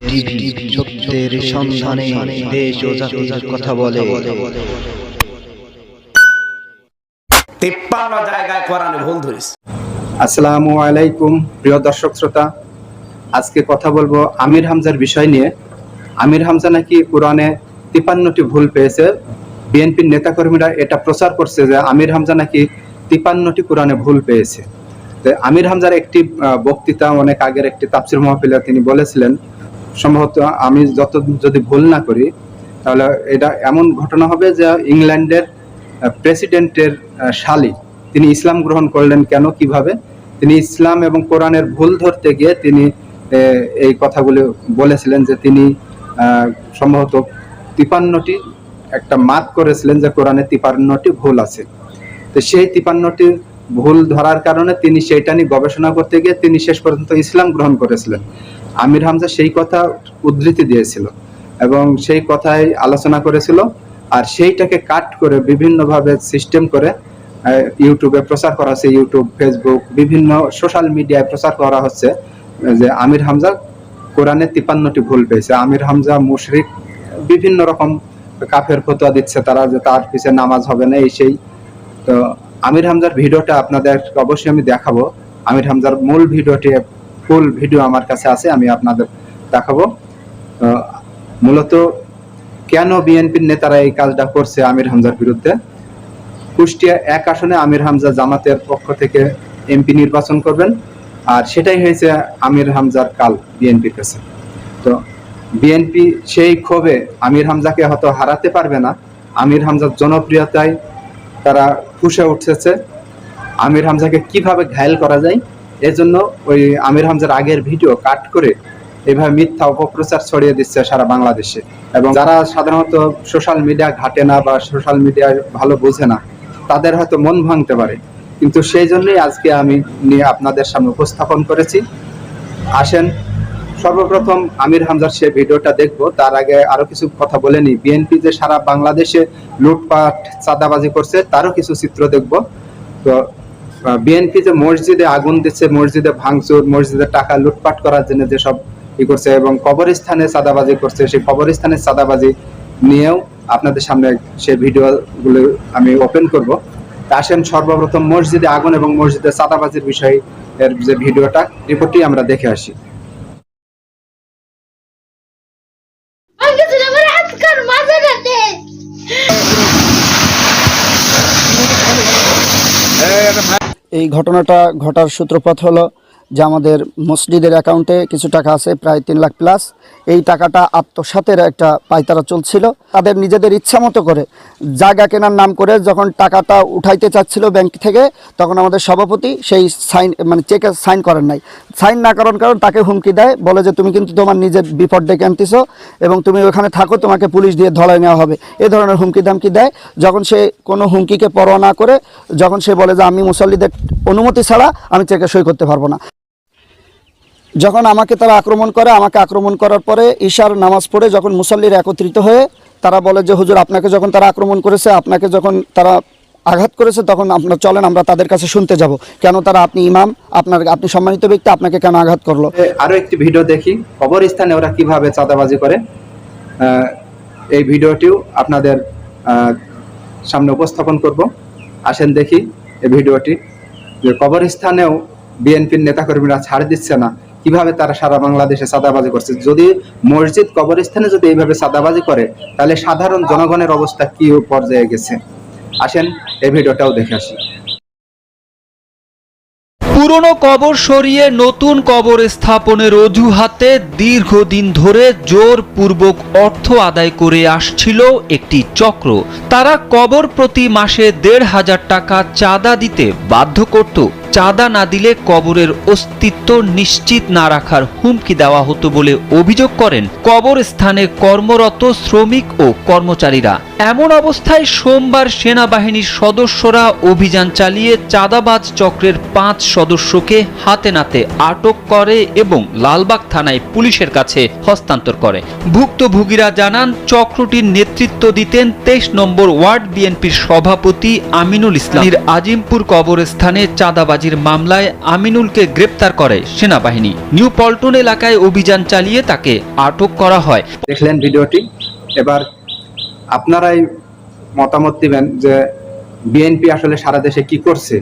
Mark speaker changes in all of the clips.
Speaker 1: TV সত্যের সন্ধানে দেশ ও জাতির কথা বলে।
Speaker 2: তিপ্পান্ন জায়গায় কোরআনে ভুল ধরিস
Speaker 3: আসসালামু আলাইকুম প্রিয় দর্শক শ্রোতা। আজকে কথা বলব আমির হামজার বিষয় নিয়ে। আমির হামজা নাকি কোরআনে তিপান্নটি ভুল পেয়েছে। বিএনপির নেতাকর্মীরা এটা প্রচার করছে যে আমির হামজা নাকি তিপান্নটি কোরআনে ভুল পেয়েছে। আমির হামজার একটি বক্তৃতা অনেক আগের একটি তাফসির মহফিলে তিনি বলেছিলেন সম্ভবত আমি যত যদি ভুল না করি, তাহলে এটা এমন ঘটনা হবে যে ইংল্যান্ডের প্রেসিডেন্টের শালি তিনি ইসলাম গ্রহণ করলেন কেন, কীভাবে? তিনি ইসলাম এবং কোরআনের ভুল ধরতে গিয়ে তিনি এই কথাগুলো বলেছিলেন যে তিনি সম্ভবত তিপান্নটি একটা মার্ক করেছিলেন যে কোরআনে তিপান্নটি ভুল আছে। তো সেই তিপান্নটি ভুল ধরার কারণে তিনি সেইটা নিয়ে গবেষণা করতে গিয়ে তিনি শেষ পর্যন্ত ইসলাম গ্রহণ করেছিলেন। আমির হামজা সেই কথা উদ্ধৃতি দিয়েছিল এবং সেই কথাই আলোচনা করেছিল আর সেইটাকে কাট করে বিভিন্নভাবে সিস্টেম করে ইউটিউবে প্রচার করা হচ্ছে ইউটিউব ফেসবুক বিভিন্ন সোশ্যাল মিডিয়ায় প্রচার করা হচ্ছে, যে আমির হামজা কোরআনে তিপান্নটি ভুল পেয়েছে। আমির হামজা মুশরিক বিভিন্ন রকম কাফের ফতোয়া দিচ্ছে তারা যে তার পিছে নামাজ হবে না, এই সেই। তো আমির হামজার ভিডিওটা আপনাদের অবশ্যই আমি দেখাবো। আমির হামজার মূল ভিডিওটি ফুল ভিডিও আমার কাছে আছে, আমি আপনাদের দেখাবো। মূলত কেন বিএনপির নেতারা এই কাজটা করছে আমির হামজার বিরুদ্ধে? কুষ্টিয়া এক আসনে আমির হামজা জামাতের পক্ষ থেকে এমপি নির্বাচন করবেন, আর সেটাই হয়েছে আমির হামজার কাল বিএনপির কাছে। তো বিএনপি সেই ক্ষোভে আমির হামজাকে হয়তো হারাতে পারবে না, আমির হামজার জনপ্রিয়তায় তারা ফুসে উঠেছে। আমির হামজাকে কীভাবে ঘায়েল করা যায় এজন্য ওই আমির হামজার আগের ভিডিও কাট করে এভাবে মিথ্যা অপপ্রচার ছড়িয়ে দিচ্ছে সারা বাংলাদেশে। এবং যারা সাধারণত সোশ্যাল মিডিয়া ঘাটে না বা সোশ্যাল মিডিয়ায় ভালো বোঝে না, তাদের হয়তো মন ভাঙতে পারে। কিন্তু সেই জন্যই আজকে আমি নিয়ে আপনাদের সামনে উপস্থাপন করেছি। আসেন, সর্বপ্রথম আমির হামজার সে ভিডিওটা দেখব। তার আগে আরও কিছু কথা বলে নি বিএনপি যে সারা বাংলাদেশে লুটপাট, চাঁদাবাজি করছে, তারও কিছু চিত্র দেখব। তো বিএনপি যে মসজিদে আগুন দিচ্ছে, মসজিদে ভাঙচুর, মসজিদে টাকা লুটপাট করার জন্য যেসব ই করছে এবং কবরস্থানে চাঁদাবাজি করছে, সেই কবরস্থানে চাঁদাবাজি নিয়েও আপনাদের সামনে সেই ভিডিওগুলো আমি ওপেন করব। আসেন সর্বপ্রথম মসজিদে আগুন এবং মসজিদে সাদাবাজির বিষয়ে এর যে ভিডিওটা রিপোর্টটি আমরা দেখে আসি।
Speaker 4: এই ঘটনাটা ঘটার সূত্রপাত হলো যে আমাদের মসজিদের অ্যাকাউন্টে কিছু টাকা আছে, প্রায় তিন লাখ প্লাস এই টাকাটা আত্মসাতের একটা পাইতারা চলছিল। তাদের নিজেদের ইচ্ছা মতো করে জায়গা কেনার নাম করে যখন টাকাটা উঠাইতে চাচ্ছিল ব্যাংক থেকে, তখন আমাদের সভাপতি সেই সাইন মানে চেকে সাইন করেন নাই। সাইন না করার কারণ তাকে হুমকি দেয়, বলে যে তুমি কিন্তু তোমার নিজের বিপদ ডেকে আনতেছ এবং তুমি ওখানে থাকো, তোমাকে পুলিশ দিয়ে ধলাই নেওয়া হবে। এ ধরনের হুমকি দামকি দেয়। যখন সে কোনো হুমকিকে পরোয়া না করে, যখন সে বলে যে আমি মুসল্লিদের অনুমতি ছাড়া আমি চেকে সই করতে পারব না। যখন আমাকে তারা আক্রমণ করে আমাকে আক্রমণ করার পরে ঈশার নামাজ পড়ে যখন মুসল্লিরা একত্রিত হয়ে তারা বলে যে হুজুর আপনাকে যখন তারা আক্রমণ করেছে আপনাকে যখন তারা আঘাত করেছে তখন আপনার চলেন আমরা তাদের কাছে শুনতে যাব। কেন তারা আপনি ইমাম? আপনার আপনি সম্মানিত ব্যক্তি আপনাকে কেন আঘাত করল?
Speaker 3: এ, আরও একটি ভিডিও দেখি। কবরস্থানে ওরা কীভাবে চাঁদাবাজি করে? এই ভিডিওটিও আপনাদের সামনে উপস্থাপন করব। আসেন দেখি এই ভিডিওটি। যে কবরস্থানেও বিএনপির নেতাকর্মীরা ছাড় দিচ্ছে না। কীভাবে তারা সারা বাংলাদেশে চাঁদাবাজি করছে? যদি মসজিদ কবরস্থানে যদি এইভাবে চাঁদাবাজি করে, তাহলে সাধারণ জনগণের অবস্থা কি পর্যায়ে গেছে? আসেন, এই ভিডিওটাও দেখে আসি।
Speaker 5: পুরনো কবর সরিয়ে নতুন কবর স্থাপনের অজুহাতে দীর্ঘদিন ধরে জোরপূর্বক অর্থ আদায় করে আসছিল একটি চক্র। তারা কবর প্রতি মাসে দেড় হাজার টাকা চাঁদা দিতে বাধ্য করত। চাঁদা না দিলে কবরের অস্তিত্ব নিশ্চিত না রাখার হুমকি দেওয়া হতো বলে অভিযোগ করেন কবর স্থানে কর্মরত শ্রমিক ও কর্মচারীরা। এমন অবস্থায় সোমবার সেনাবাহিনীর সদস্যরা অভিযান চালিয়ে চাঁদাবাজ চক্রের পাঁচ সদস্যকে হাতে নাতে আটক করে এবং লালবাগ থানায় পুলিশের কাছে হস্তান্তর করে। ভুক্তভোগীরা জানান, চক্রটির নেতৃত্ব দিতেন তেইশ নম্বর ওয়ার্ড বিএনপির সভাপতি আমিনুল ইসলামের আজিমপুর কবরস্থানে চাঁদাবাজির চাঁদাবাজির মামলায় আমিনুলকে গ্রেপ্তার করে সেনাবাহিনী। নিউ পল্টন এলাকায় অভিযান চালিয়ে তাকে আটক করা হয়।
Speaker 3: দেখলেন ভিডিওটি। এবার আপনারাই মতামত দিবেন যে বিএনপি আসলে সারা দেশে কি করছে?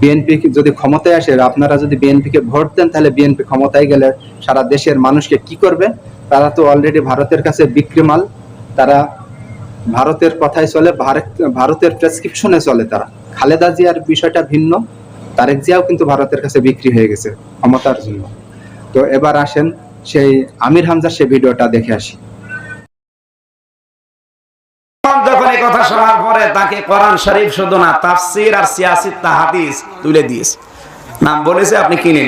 Speaker 3: বিএনপি যদি ক্ষমতায় আসে, আপনারা যদি বিএনপিকে ভোট দেন, তাহলে বিএনপি ক্ষমতায় গেলে সারা দেশের মানুষকে কি করবে? তারা তো অলরেডি ভারতের কাছে বিক্রি মাল। তারা ভারতের কথায় চলে, ভারত ভারতের প্রেসক্রিপশনে চলে তারা। খালেদা জিয়ার বিষয়টা ভিন্ন। তারেক জিয়াও কিন্তু ভারতের কাছে বিক্রি হয়ে গেছে ক্ষমতার জন্য। তো এবার আসেন সেই আমির হামজার সেই ভিডিওটা দেখে আসি।
Speaker 2: পরে কোরআন আর তুলে নাম বলেছে আপনি কিনে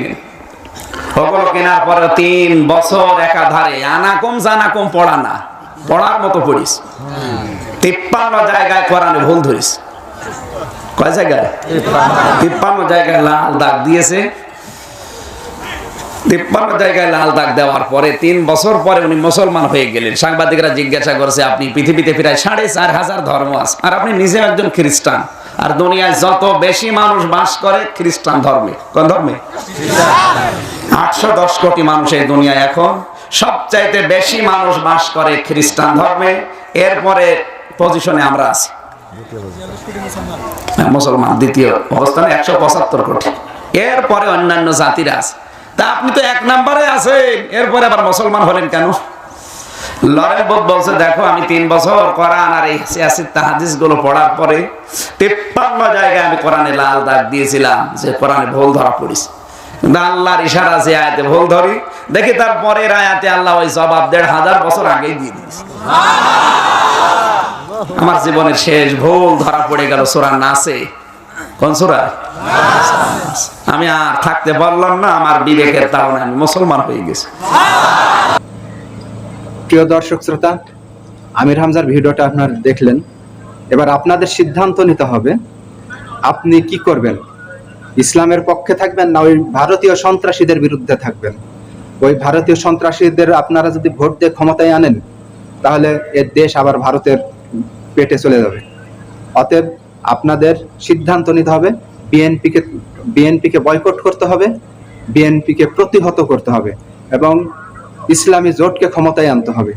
Speaker 2: পরে তিন বছর একাধারে আনা কম জানা কম পড়া না, পড়ার মতো পড়িস। জায়গায় কোরআনে ভুল ধরিস। কয় জায়গায়? তিপ্পান্ন জায়গায় লাল দাগ দিয়েছে। তিপ্পান্ন জায়গায় লাল দাগ দেওয়ার পরে তিন বছর পরে উনি মুসলমান হয়ে গেলেন। সাংবাদিকরা জিজ্ঞাসা করছে, আপনি পৃথিবীতে প্রায় সাড়ে চার হাজার ধর্ম আছে আর আপনি নিজে একজন খ্রিস্টান। আর দুনিয়ায় যত বেশি মানুষ বাস করে, খ্রিস্টান ধর্মে। কোন ধর্মে? আটশো দশ কোটি মানুষ এই দুনিয়ায় এখন। সবচাইতে বেশি মানুষ বাস করে খ্রিস্টান ধর্মে। এরপরে পজিশনে আমরা আছি। মুসলমান, দ্বিতীয় অবস্থানে একশো পঁচাত্তর কোটি। এরপরে অন্যান্য জাতিরা আছে। তা আপনি তো এক আছেন। এরপরে আবার মুসলমান হলেন কেন? দেখো, আমি তিন বছর কোরআন আর এই তাহাদিসগুলো পড়ার পরে তিপ্পান্ন জায়গায় আমি কোরআনে লাল দাগ দিয়েছিলাম যে কোরআনে ভুল ধরা পড়িস আল্লাহর ইশারা যে আয়াতে ভুল ধরি, দেখি তার পরের আয়াতে আল্লাহ ওই জবাব দেড় হাজার বছর আগেই দিয়ে দিয়েছে। আমার জীবনের শেষ ভুল ধরা পড়ে গেল সোরা নাসে। কোন সোরা? আমি আর থাকতে পারলাম না, আমার বিবেকের কারণে আমি মুসলমান হয়ে গেছি।
Speaker 3: প্রিয় দর্শক শ্রোতা, আমির হামজার ভিডিওটা আপনারা দেখলেন। এবার আপনাদের সিদ্ধান্ত নিতে হবে, আপনি কি করবেন? ইসলামের পক্ষে থাকবেন না ওই ভারতীয় সন্ত্রাসীদের বিরুদ্ধে থাকবেন? ওই ভারতীয় সন্ত্রাসীদের আপনারা যদি ভোট দিয়ে ক্ষমতায় আনেন, তাহলে এর দেশ আবার ভারতের পেটে চলে যাবে। অতএব আপনাদের সিদ্ধান্ত নিতে হবে, বিএনপিকে বিএনপিকে বয়কট করতে হবে, বিএনপিকে প্রতিহত করতে হবে এবং ইসলামী জোটকে ক্ষমতায় আনতে হবে।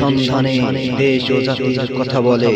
Speaker 1: সন্ধানে দেশ ও জাতির কথা বলে।